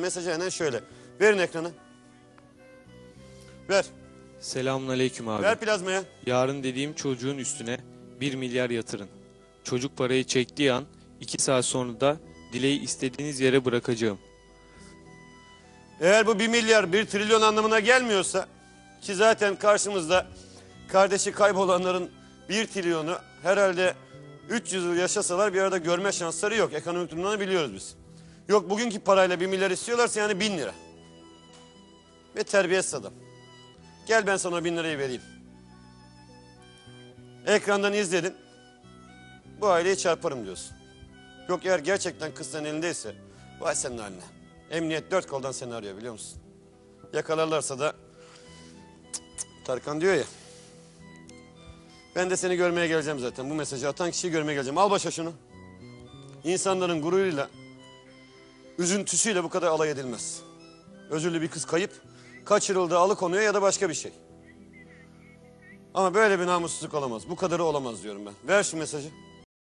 Mesajı aynen şöyle. Verin ekranı. Ver. Selamünaleyküm abi. Ver plazmaya. Yarın dediğim çocuğun üstüne 1 milyar yatırın. Çocuk parayı çektiği an 2 saat sonra da dileği istediğiniz yere bırakacağım. Eğer bu 1 milyar 1 trilyon anlamına gelmiyorsa ki zaten karşımızda kardeşi kaybolanların 1 trilyonu herhalde 300 yıl yaşasalar bir arada görme şansları yok. Ekonomik durumlarını biliyoruz biz. Yok bugünkü parayla 1 milyar istiyorlarsa yani 1000 lira. Ve terbiyesiz adam. Gel ben sana 1000 lirayı vereyim. Ekrandan izledin. Bu aileyi çarparım diyorsun. Yok eğer gerçekten kız senin elindeyse vay senin haline. Emniyet dört koldan seni arıyor biliyor musun? Yakalarlarsa da cık, Tarkan diyor ya. Ben de seni görmeye geleceğim zaten. Bu mesajı atan kişiyi görmeye geleceğim. Al başa şunu. İnsanların gururuyla, üzüntüsüyle bu kadar alay edilmez. Özürlü bir kız kayıp, kaçırıldı, alıkonuyor ya da başka bir şey. Ama böyle bir namussuzluk olamaz. Bu kadarı olamaz diyorum ben. Ver şu mesajı.